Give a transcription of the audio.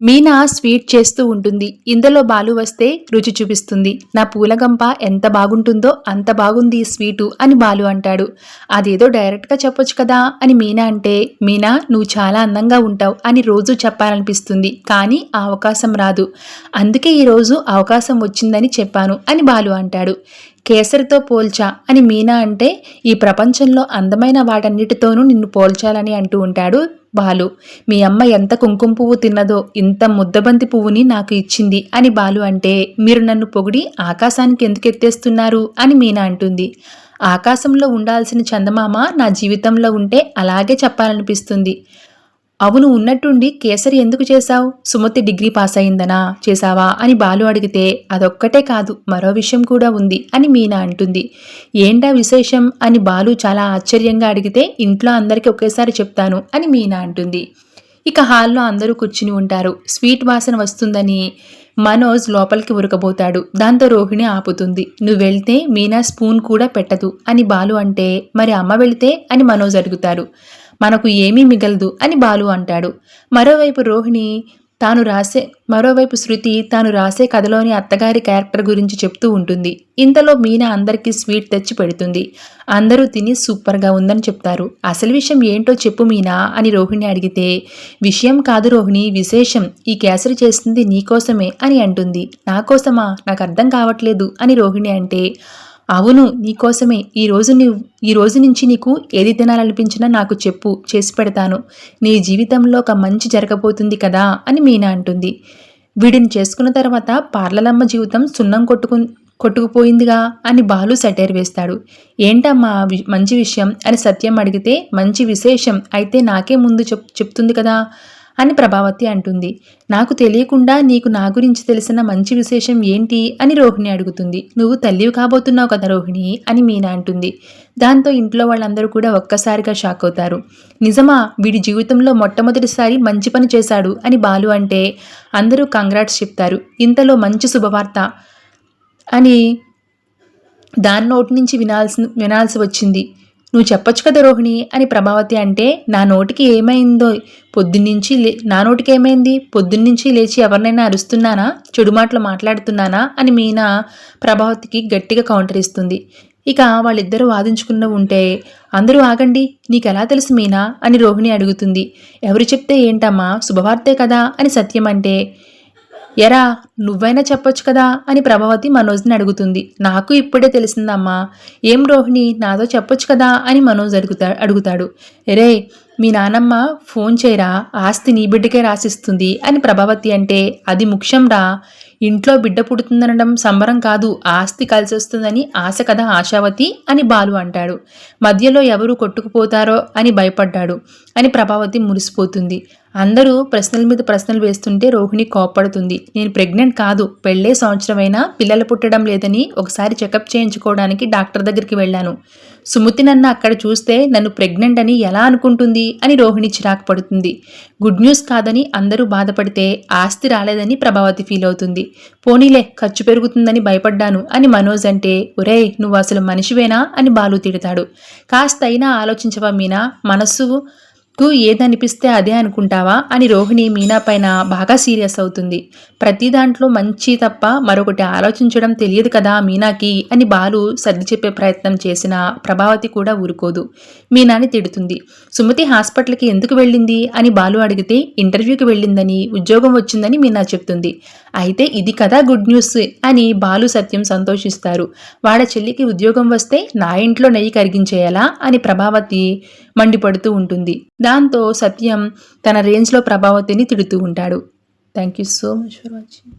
Meena sweet చేస్తూ ఉంటుంది. ఇందులో బాలు వస్తే రుచి చూపిస్తుంది. నా పూలగంప ఎంత బాగుంటుందో అంత బాగుంది స్వీటు అని బాలు అంటాడు. అదేదో డైరెక్ట్గా చెప్పొచ్చు కదా అని మీనా అంటే మీనా నువ్వు చాలా అందంగా ఉంటావు అని రోజు చెప్పాలనిపిస్తుంది. కానీ ఆ అవకాశం రాదు. అందుకే ఈరోజు అవకాశం వచ్చిందని చెప్పాను అని బాలు అంటాడు. కేసరితో పోల్చా అని మీనా అంటే ఈ ప్రపంచంలో అందమైన వాటన్నిటితోనూ నిన్ను పోల్చాలని అంటూ ఉంటాడు బాలు మీ అమ్మ ఎంత కుంకుమ పువ్వు తిన్నదో ఇంత ముద్దబంతి పువ్వుని నాకు ఇచ్చింది అని బాలు అంటే మీరు నన్ను పొగిడి ఆకాశానికి ఎందుకు ఎత్తేస్తున్నారు అని మీనా అంటుంది. ఆకాశంలో ఉండాల్సిన చందమామ నా జీవితంలో ఉంటే అలాగే చెప్పాలనిపిస్తుంది. అవును ఉన్నట్టుండి కేసరి ఎందుకు చేశావు? సుమతి డిగ్రీ పాస్ అయిందనా చేశావా? అని బాలు అడిగితే అదొక్కటే కాదు మరో విషయం కూడా ఉంది అని మీనా అంటుంది. ఏంటా విశేషం? అని బాలు చాలా ఆశ్చర్యంగా అడిగితే ఇంట్లో అందరికీ ఒకేసారి చెప్తాను అని మీనా అంటుంది. ఇక హాల్లో అందరూ కూర్చుని ఉంటారు. స్వీట్ వాసన వస్తుందని మనోజ్ లోపలికి ఉరకబోతాడు. దాంతో రోహిణి ఆపుతుంది. నువ్వు వెళ్తే మీనా స్పూన్ కూడా పెట్టదు అని బాలు అంటే మరి అమ్మ వెళితే? అని మనోజ్ అడుగుతారు. మనకు ఏమీ మిగలదు అని బాలు అంటాడు. మరోవైపు రోహిణి తాను రాసే మరోవైపు శృతి తాను రాసే కథలోని అత్తగారి క్యారెక్టర్ గురించి చెప్తూ ఉంటుంది. ఇంతలో మీనా అందరికీ స్వీట్ తెచ్చి పెడుతుంది. అందరూ తిని సూపర్గా ఉందని చెప్తారు. అసలు విషయం ఏంటో చెప్పు మీనా అని రోహిణి అడిగితే విషయం కాదు రోహిణి విశేషం. ఈ కేసరి చేస్తుంది నీకోసమే అని అంటుంది. నా కోసమా నాకు అర్థం కావట్లేదు అని రోహిణి అంటే అవును నీకోసమే ఈ నీవు ఈ రోజు నుంచి నీకు ఏది తినాలనిపించినా నాకు చెప్పు చేసి పెడతాను. నీ జీవితంలో ఒక మంచి జరగబోతుంది కదా అని మీనా అంటుంది. వీడిని చేసుకున్న తర్వాత పార్లలమ్మ జీవితం సున్నం కొట్టుకు కొట్టుకుపోయిందిగా అని బాలు సెటైర్ వేస్తాడు. ఏంటమ్మా మంచి విషయం అని సత్యం అడిగితే మంచి విశేషం. అయితే నాకే ముందు చెప్ చెప్తుంది కదా. అని ప్రభావతి అంటుంది. నాకు తెలియకుండా నీకు నా గురించి తెలిసిన మంచి విశేషం ఏంటి? అని రోహిణి అడుగుతుంది. నువ్వు తల్లివి కాబోతున్నావు కదా రోహిణి? అని మీనా అంటుంది. దాంతో ఇంట్లో వాళ్ళందరూ కూడా ఒక్కసారిగా షాక్ అవుతారు. నిజమా? వీడి జీవితంలో మొట్టమొదటిసారి మంచి పని చేశాడు అని బాలు అంటే అందరూ కంగ్రాట్స్ చెప్తారు. ఇంతలో మంచి శుభవార్త అని దాని నోటి నుంచి వినాల్సి వినాల్సి వచ్చింది. నువ్వు చెప్పొచ్చు కదా రోహిణి అని ప్రభావతి అంటే నా నోటికి ఏమైందో? పొద్దున్నుంచి లే నా నోటికి ఏమైంది? పొద్దున్నుంచి లేచి ఎవరినైనా అరుస్తున్నానా? చెడు మాటలు మాట్లాడుతున్నానా? అని మీనా ప్రభావతికి గట్టిగా కౌంటర్ ఇస్తుంది. ఇక వాళ్ళిద్దరూ వాదించుకున్న ఉంటే అందరూ ఆగండి నీకెలా తెలుసు మీనా? అని రోహిణి అడుగుతుంది. ఎవరు చెప్తే ఏంటమ్మా? శుభవార్తే కదా? అని సత్యం అంటే ఎరా నువ్వైనా చెప్పొచ్చు కదా అని ప్రభావతి మనోజ్ని అడుగుతుంది. నాకు ఇప్పుడే తెలిసిందమ్మా. ఏం రోహిణి? నాతో చెప్పొచ్చు కదా అని మనోజ్ అడుగుతా అడుగుతాడు. రే మీ నానమ్మ ఫోన్ చేయరా? ఆస్తి నీ బిడ్డకే రాసిస్తుంది అని ప్రభావతి అంటే అది ముఖ్యం రా. ఇంట్లో బిడ్డ పుడుతుందనడం సంబరం కాదు. ఆస్తి కలిసి వస్తుందని ఆశ కదా ఆశావతి అని బాలు అంటాడు. మధ్యలో ఎవరు కొట్టుకుపోతారో అని భయపడ్డాడు అని ప్రభావతి మురిసిపోతుంది. అందరూ ప్రశ్నల మీద ప్రశ్నలు వేస్తుంటే రోహిణి కోప్పడుతుంది. నేను ప్రెగ్నెంట్ కాదు. పెళ్ళే సంవత్సరమైనా పిల్లలు పుట్టడం లేదని ఒకసారి చెకప్ చేయించుకోవడానికి డాక్టర్ దగ్గరికి వెళ్ళాను. సుమతి నన్ను అక్కడ చూస్తే నన్ను ప్రెగ్నెంట్ అని ఎలా అనుకుంటుంది? అని రోహిణి చిరాకు పడుతుంది. గుడ్ న్యూస్ కాదని అందరూ బాధపడితే ఆస్తి రాలేదని ప్రభావతి ఫీల్ అవుతుంది. పోనీలే ఖర్చు పెరుగుతుందని భయపడ్డాను అని మనోజ్ అంటే ఒరే నువ్వు అసలు మనిషివేనా? అని బాలు తిడతాడు. కాస్త అయినా ఆలోచించవా మీనా? మనస్సు కు ఏదనిపిస్తే అదే అనుకుంటావా? అని రోహిణి మీనా పైన బాగా సీరియస్ అవుతుంది. ప్రతి దాంట్లో మంచి తప్ప మరొకటి ఆలోచించడం తెలియదు కదా మీనాకి అని బాలు సర్ది చెప్పే ప్రయత్నం చేసిన ప్రభావతి కూడా ఊరుకోదు. మీనాని తిడుతుంది. సుమతి హాస్పిటల్కి ఎందుకు వెళ్ళింది? అని బాలు అడిగితే ఇంటర్వ్యూకి వెళ్ళిందని ఉద్యోగం వచ్చిందని మీనా చెప్తుంది. అయితే ఇది కదా గుడ్ న్యూస్ అని బాలు సత్యం సంతోషిస్తారు. వాడ చెల్లికి ఉద్యోగం వస్తే నా ఇంట్లో నెయ్యి కరిగించేయాలా? అని ప్రభావతి మండిపడుతూ ఉంటుంది. దాంతో సత్యం తన రేంజ్లో ప్రభావతిని తిడుతూ ఉంటాడు. Thank you so much for watching